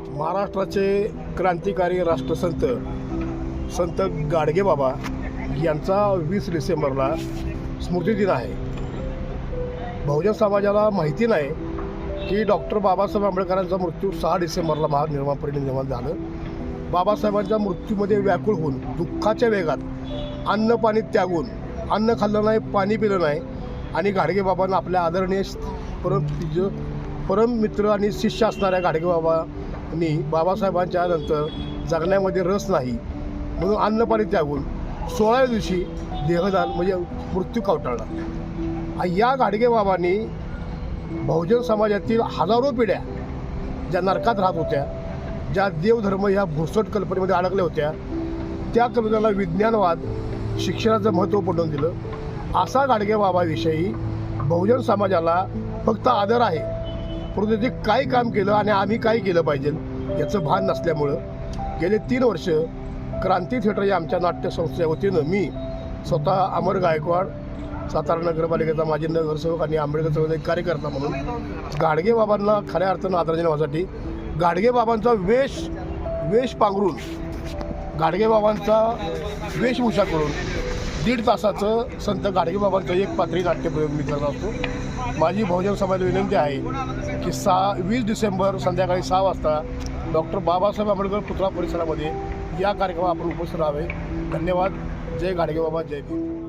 महाराष्ट्राचे क्रांतिकारी राष्ट्रसंत संत गाडगेबाबा यांचा वीस डिसेंबरला स्मृतिदिन आहे. बहुजन समाजाला माहिती नाही की डॉक्टर बाबासाहेब आंबेडकरांचा मृत्यू सहा डिसेंबरला महानिर्माण निर्माण झालं. बाबासाहेबांच्या मृत्यूमध्ये व्याकुळ होऊन दुःखाच्या वेगात अन्न पाणी त्यागून अन्न खाल्लं नाही पाणी पिलं नाही आणि गाडगेबाबांना आपल्या आदरणीय परम परम मित्र आणि शिष्य असणाऱ्या गाडगेबाबा मी बाबासाहेबांच्या नंतर जगण्यामध्ये रस नाही. म्हणून अन्नपाणी त्यागून सोळाव्या दिवशी देहदान म्हणजे मृत्यू कवटाळला. या गाडगेबाबांनी बहुजन समाजातील हजारो पिढ्या ज्या नरकात राहत होत्या ज्या देवधर्म ह्या भुसट कल्पनेमध्ये अडकल्या होत्या त्या कल्पनेला विज्ञानवाद शिक्षणाचं महत्त्व पटवून दिलं. असा गाडगेबाबाविषयी बहुजन समाजाला फक्त आदर आहे. परंतु ते काय काम केलं आणि आम्ही काय केलं पाहिजे याचं भान नसल्यामुळं गेले तीन वर्ष क्रांती थिएटर या आमच्या नाट्यसंस्थेच्या वतीनं मी स्वतः अमर गायकवाड सातारा नगरपालिकेचा माजी नगरसेवक आणि आंबेडकर चळवळीचा एक कार्यकर्ता म्हणून गाडगे बाबांना खऱ्या अर्थानं आदरांजली वाहण्यासाठी गाडगे बाबांचा वेश वेश पांघरून गाडगे बाबांचा वेशभूषा करून दीड तासाचं संत गाडगेबाबांचं एक पात्री नाट्यप्रयोग मी करत असतो माझी बहुजन समाज विनंती आहे की सहा वीस डिसेंबर संध्याकाळी सहा वाजता डॉक्टर बाबासाहेब आंबेडकर पुतळा परिसरामध्ये या कार्यक्रमात आपण उपस्थित राहावे. धन्यवाद. जय गाडगेबाबा जय भीम.